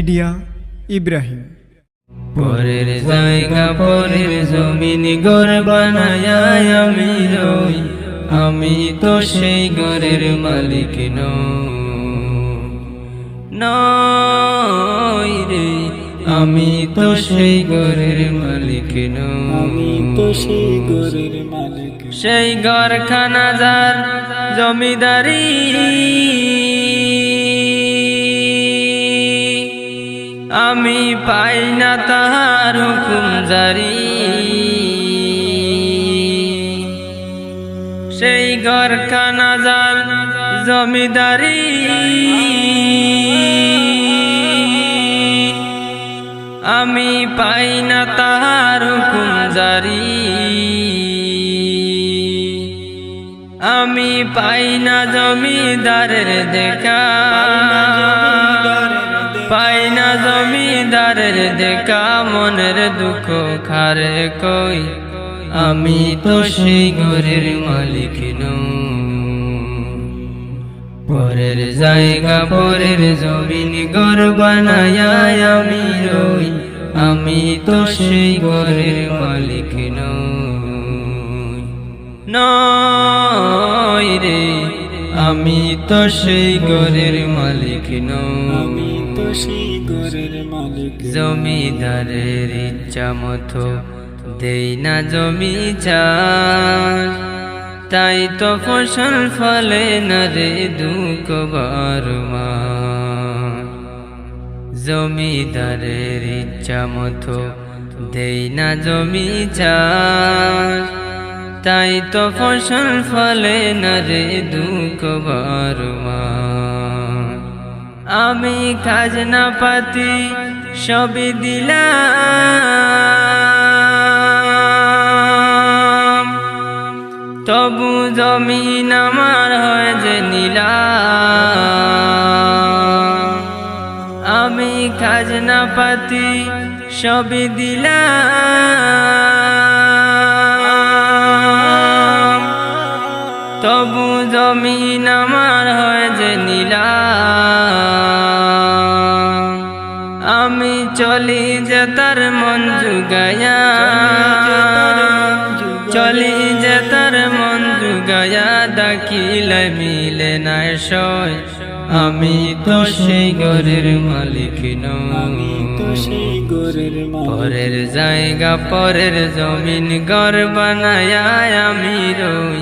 Media Ibrahim. পরের জায়গা পরের জমিন ঘর বানায় আমি রই আমি তো সেই ঘরের মালিক নই রে আমি তো সেই ঘরের মালিক আমি তো সেই ঘরের মালিক সেই ঘরখানা যার জমিদারি আমি পাই না তাহার হুকুম জারি। সেই ঘরখানা যার জমিদারি। আমি পাই না তাহার হুকুম জারি। আমি পাই না জমিদারের দেখা। পাই না জমিদারের দেখা, মনের দুঃখ খারে কই? আমি তো সেই ঘরের মালিক পরের জায়গা, পরের জমিন, ঘর বানায় আমি রই। আমি তো সেই ঘরের মালিক নই। রে, আমি তো সেই ঘরের মালিক নই। জমিদারের ইচ্ছা মতো দেই না জমি চাষ। তাই তো ফসল ফলে না রে দুঃখ বারমা জমিদারের ইচ্ছা মতো দেই না জমি চাষ। তাই তো ফসল ফলে না রে দুঃখ বারমা আমি খাজনা পাতি সবই দিলাম। তবু জমিন আমার হয় যে নীলাম। আমি খাজনা পাতি সবই দিলাম। আমি তো সেই ঘরের মালিক আমি তো সেই ঘরের মালিক। পরের জায়গা পরের জমিন ঘর বানায় আমি রই।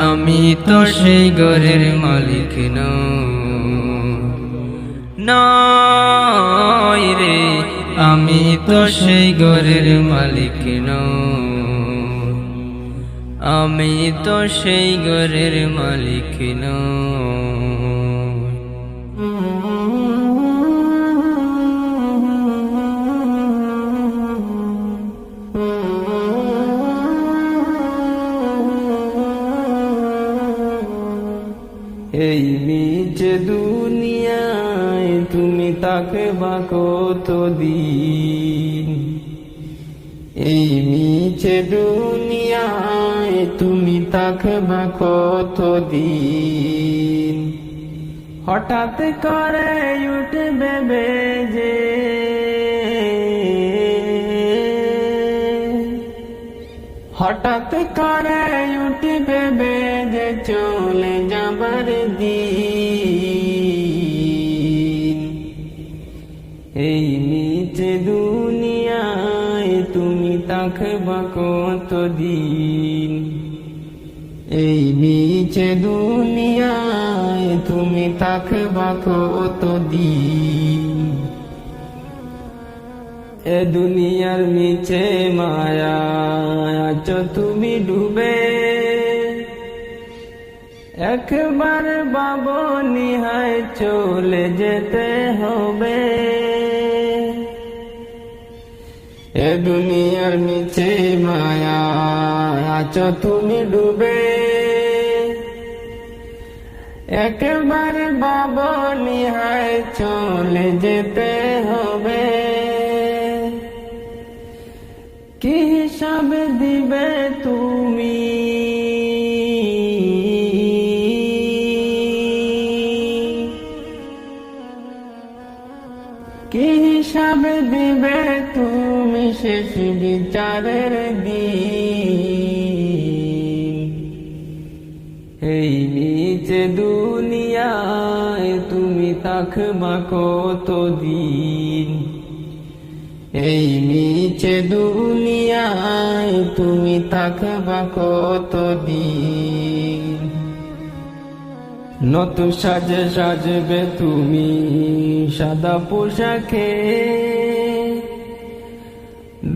আমি তো সেই ঘরের মালিক নই নই রে আমি তো সেই ঘরের মালিক আমি তো সেই ঘরের মালিক এই নিচে দুনিয়ায় তুমি তাকে বা কত দিন এই নিচে দুনিয়ায় তুমি তাকে বা কত দিন হঠাৎ করে উঠবে বেজে। হঠাৎ করে উঠবে বেজে। চলে যাবার দিন। এই নিচে দুনিয়ায় তুমি থাকবা কত দিন এই নিচে দুনিয়ায় তুমি থাকবা কত দিন এ দুনিয়ার নিচে মায়া আছো তুমি ডুবে একবার বাবু নিহায় চলে যেতে হবে। এ দুনিয়ার নিচে মায়া আছো তুমি ডুবে। একবার বাবু নিহায় চলে যেতে হবে। কি হিসাব দিবে শেষ বিচারের দিন এই নিচে দুনিয়ায় তুমি থাকবা কতদিন? এই নিচে দুনিয়ায় তুমি থাকবা কতদিন? নতুন সাজে সাজবে তুমি সাদা পোশাকে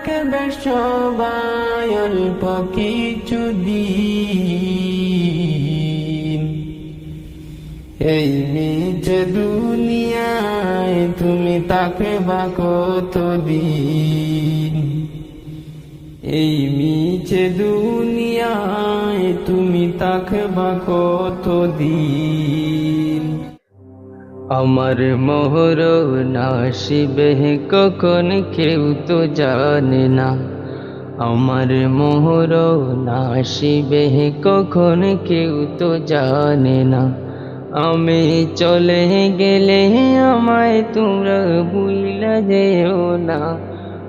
রাখবে সবাই অল্প কিছু দিন এই নিজ দুনিয়ায় তুমি তাকে বা কতদিন? এই মিছে দুনিয়ায় তুমি থাকবা কতদিন? আমার মোহর নাসিবে কখন কেউ তো জানে না। আমার মোহর নাসিবে কখন কেউ তো জানে না। আমি চলে গেলে আমায় তোমরা বুইলা যেও না।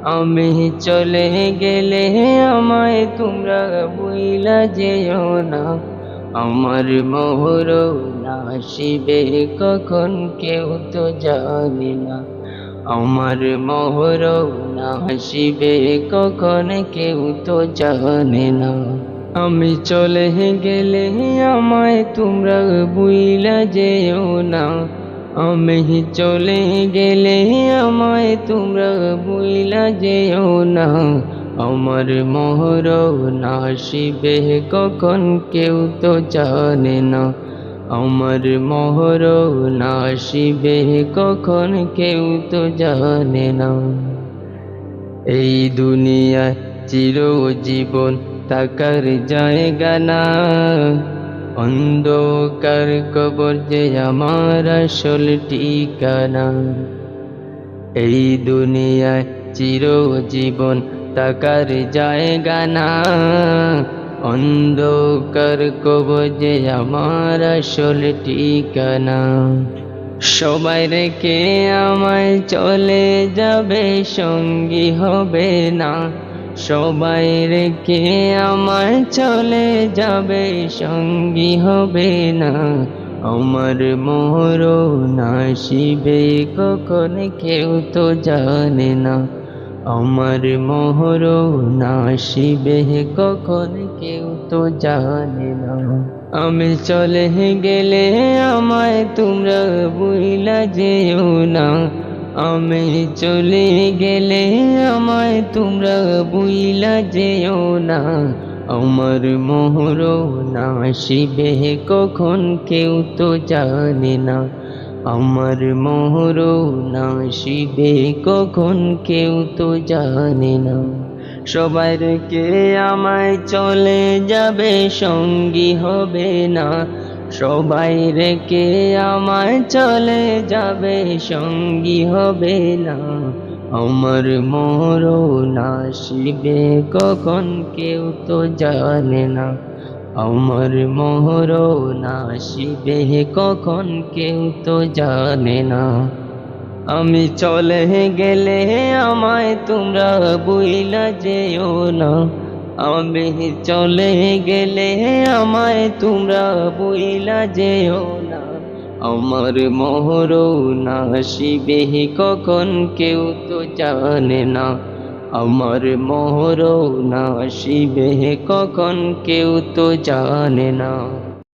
আমি চলে গেলে আমায় তোমরা বুইলা যেও না। আমার মোহর নাসিবে কখন কেউ তো জানে না। আমার মোহর নাসিবে কখন কেউ তো জানে না। আমি চলে গেলে আমায় তোমরা বুইলা যেও না। আমি চলে গেলে আমায় তোমরা বুইলা যেও না। আমার মোহর নাসিবে কখন কেউ তো জানে না। আমার মোহর নাসিবে কখন কেউ তো জানে না। এই দুনিয়ায় চিরজীবন তাকার জায়গা না। অন্ধকার কবর যে আমার আসল ঠিকানা। এই দুনিয়ায় চিরজীবন তাকার জায়গা না। অন্ধকার যে আমার আসল ঠিকানা। সবাই রেখে আমায় চলে যাবে, সঙ্গী হবে না। সবাই রেখে আমায় চলে যাবে, সঙ্গী হবে না। আমার মোহর নাসিবে কখন কেউ তো জানে না। আমার মোহর নাসিবে কখন কেউ তো জানে না। আমি চলে গেলে আমায় তোমরা বুইলা যেও না। আমি চলে গেলে আমায় তোমরা বুইলা যেও না। আমার মোহর নাসিবে কখন কেউ তো জানে না। আমার মোহর নাসিবে কখন কেউ তো জানে না। সবাই কে আমায় চলে যাবে, সঙ্গী হবে না। সবাই রেখে আমায় চলে যাবে, সঙ্গী হবে না। আমার মোর নাসিবে কখন কেউ তো জানে না। আমার মোহর নাসিবে কখন কেউ তো জানে না। আমি চলে গেলে আমায় তোমরা বুইলা যেও না। আমি চলে গেলে আমায় তোমরা বুইলা যেও না। আমার মোহর নাসিবে কখন কেউ তো জানে না। আমার মোহর নাসিবে কখন কেউ তো জানে না।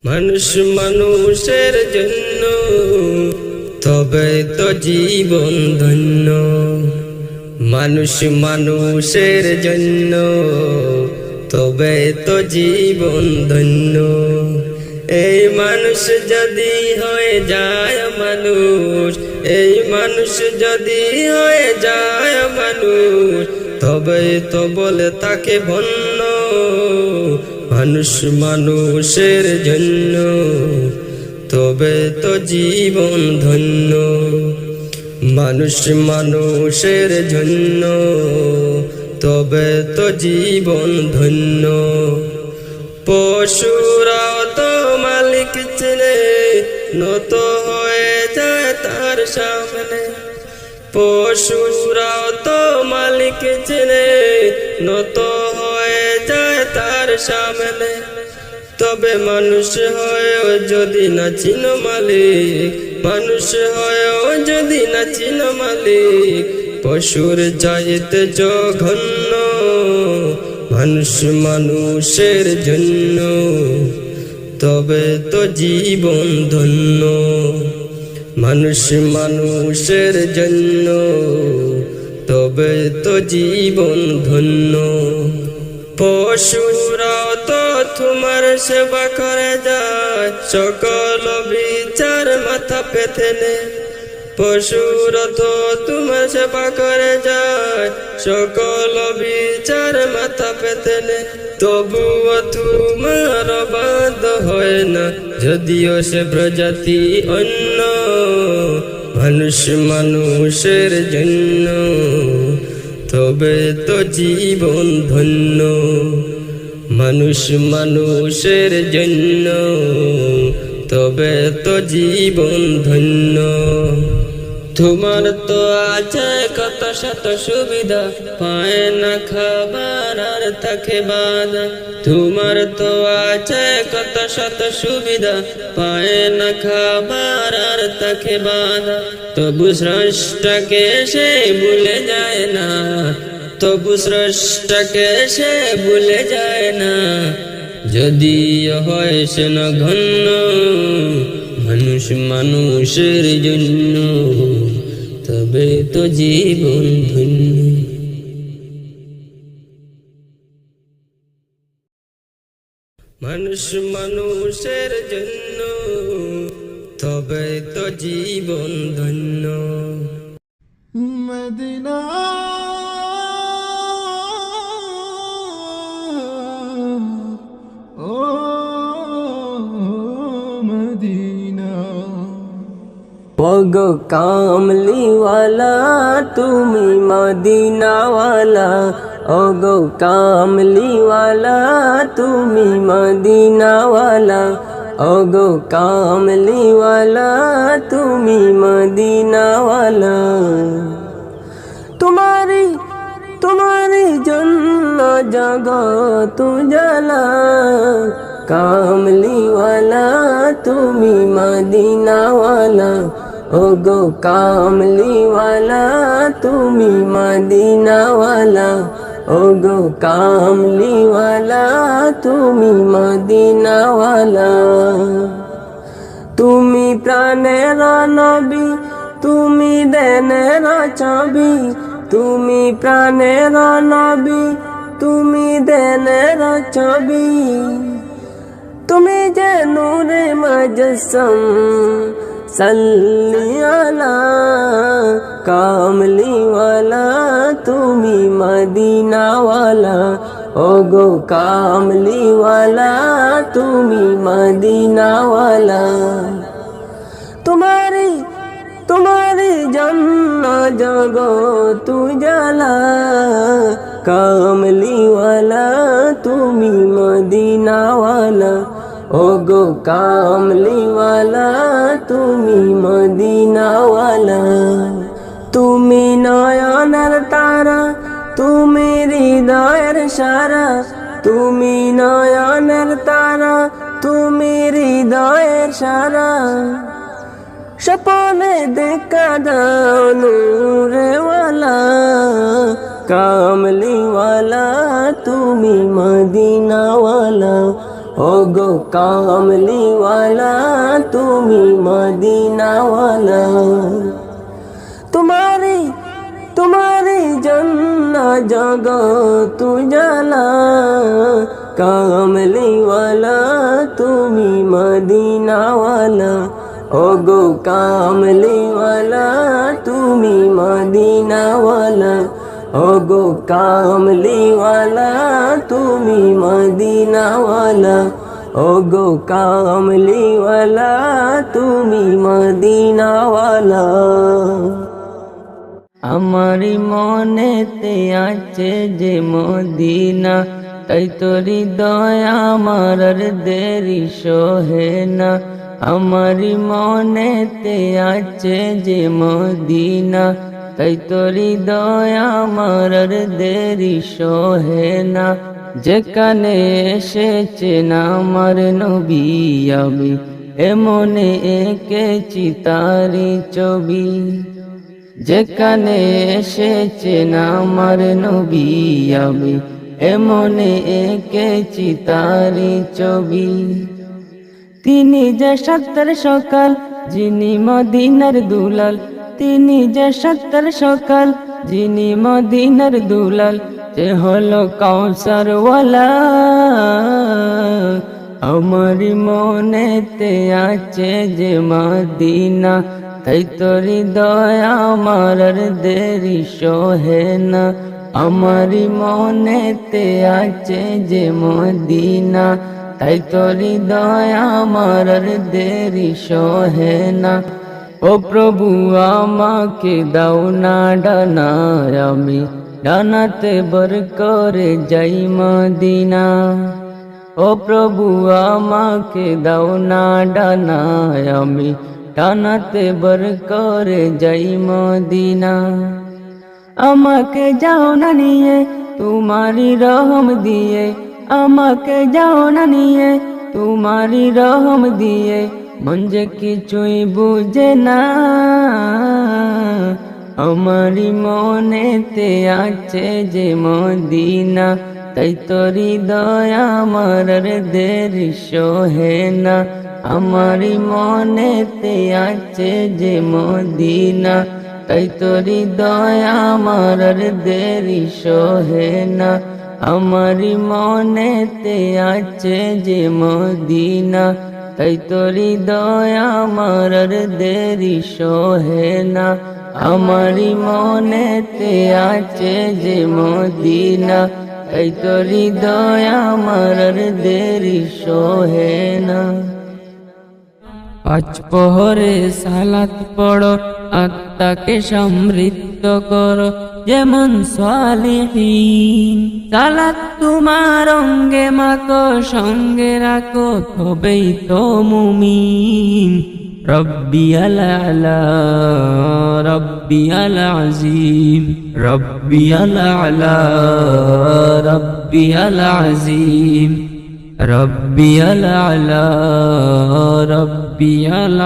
মানুষ মানুষের জন্য, তবে তো জীবন ধন্য। মানুষ মানুষের জন্য, তবে তো জীবন ধন্য। এই মানুষ যদি হয়ে যায় মানুষ, এই মানুষ যদি হয়ে যায় মানুষ তবে তো বলে তাকে ভন্ন মানুষ মানুষের জন্য, তবে তো জীবন ধন্য। মানুষ মানুষের জন্য, তবে তো জীবন ধন্য। পশুরাও তো মালিক চেনে, নত হয়ে যায় তার সামনে। পশুরাও তো মালিক চেনে, নত হয়ে যায় তার সামনে। তবে মানুষ হয়েও যদি না চিন মালিক, মানুষ হয়েও যদি না চিন মালিক, পশুর চাইতে জঘন্য, মানুষ মানুষের জন্য। তবে তো জীবন ধন্য। মানুষ মানুষের জন্য, তবে তো জীবন ধন্য। পশুরা তো তোমার সেবা করে যায় সকল বিচার মাথা পেতে নে। পশুরা তো তোমার সেবা করে যায় সকল বিচার মাথা পেতে নে। তবুও তোমার বাদ হয় না, যদিও সে প্রজাতি অন্য মানুষ মানুষের জন্য। তবে তো জীবন ধন্য। মানুষ মানুষের জন্য। তবে তো জীবন ধন্য। তোমার তো আছে কত শত সুবিধা, পায় না খাবার আর তাকে বাধা। তোমার তো আছে কত শত সুবিধা, পায় না খাবার আর তাকে বাধা। তবু স্রষ্টাকে সে ভুলে যায় না, তবু স্রষ্টাকে সে ভুলে যায় না। যদি হয় সে ঘন্য মানুষ মানুষের জন্য, তবে তো জীবন ধন্য। মানুষ মানুষের জন্য, তবে তো জীবন ধন্য। মদিনা ওগো কামলিওয়ালা তুমি মদিনাওয়ালা ওগো কামলিওয়ালা তুমি মদিনাওয়ালা ওগো কামলিওয়ালা তুমি মদিনাওয়ালা তোমারি তোমারি জন্য জগত জ্বালা কামলিওয়ালা ওগো কামলিওয়ালা তুমি মদিনাওয়ালা। ওগো কামলিওয়ালা তুমি মদিনাওয়ালা। তুমি প্রাণের নবী, তুমি দেনের ছবি তুমি প্রাণের নবী, তুমি দেনের ছবি তুমি যে নূরে মজসম সল্লি আলা কামলিওয়ালা তুমি মদিনাওয়ালা ওগো কামলিওয়ালা তুমি মদিনাওয়ালা তোমারি তোমারি জন্য জগ তু জালা কামলিওয়ালা তুমি মদিনাওয়ালা ওগো কামলিওয়ালা, তুমি মদিনাওয়ালা। তুমি নয়নের তারা, তুমি হৃদয়ের সারা। তুমি নয়নের তারা, তুমি হৃদয়ের সারা। সপনে দেখা দাও নূরেওয়ালা, কামলিওয়ালা, তুমি মদিনাওয়ালা। ওগো কামলিওয়ালা তুমি মদিনাওয়ালা তোমারি তোমারি জন্য জগ তু জালা কামলিওয়ালা তুমি মদিনাওয়ালা ও গো কামলিওয়ালা তুমি মদিনাওয়ালা ও গো কামলিওয়ালা, তুমি মদিনাওয়ালা। ও গো কামলিওয়ালা, তুমি মদিনাওয়ালা। আমারি মনেতে আছে যে মদিনা, তাই তোরি দয়া আমার দেরি সোহে না। আমারি মনেতে আছে যে মদিনা তাই তোরি দয়া আমার দেরি সোহে না। যেখানে এসেছে না আমার নবী আমি, এমনে এঁকেছি তারি ছবি। যেখানে এসেছে না আমার নবী আমি, এমনে এঁকেছি তারি ছবি। তিনি যে সত্তর সকাল, যিনি মদিনার দুলাল তিনি যে সত্তর সকাল, যিনি মদিনার দুলাল যে হলো কৌসর আমার মনেতে আছে যে মদিনা, তাই তোরি দয়া আমার দেরি সোহে না। আমার মনেতে আছে যে মদিনা, তাই তোরি দয়া আমার দেরি সোহে না। ও প্রভু, আমাকে দাও না ডানা আমি। ডানাতে বর করে যাই মদিনা। ও প্রভু, আমাকে দাও না ডানা ডানাতে বর করে যাই মদিনা। আমাকে যাও না নিয়ে তোমারি রহম দিয়ে। আমাকে যাও না নিয়ে তোমারি রহম দিয়ে। মন যে কিছুই বুঝে না। আমারি মনেতে আছে যে মদিনা, তাই তোরি দয়া আমার দেরি সোহে না। আমারি মনেতে আছে যে মদিনা, তাই তোরি দয়া আমার দেরি সোহে না। আমারি মনেতে আছে যে মদিনা তাই তোরি দয়া আমার দেরি সোহে না। আমারি মনেতে আছে যে মদিনা। তাই তোরি দয়া আমার দেরি সোহে না। পাঁচ পহরে সালাত পড়ো, আত্মাকে সমৃদ্ধ করো। যেমন সালিহীন। সালাত তোমার অঙ্গে মাকো সঙ্গে রাখো, তবেই তো মুমিন। রব্বি আলা রব্বি আল আজিম রব্বি আলা রব্বি আল আজিম রব্বি আলা রব্বি আল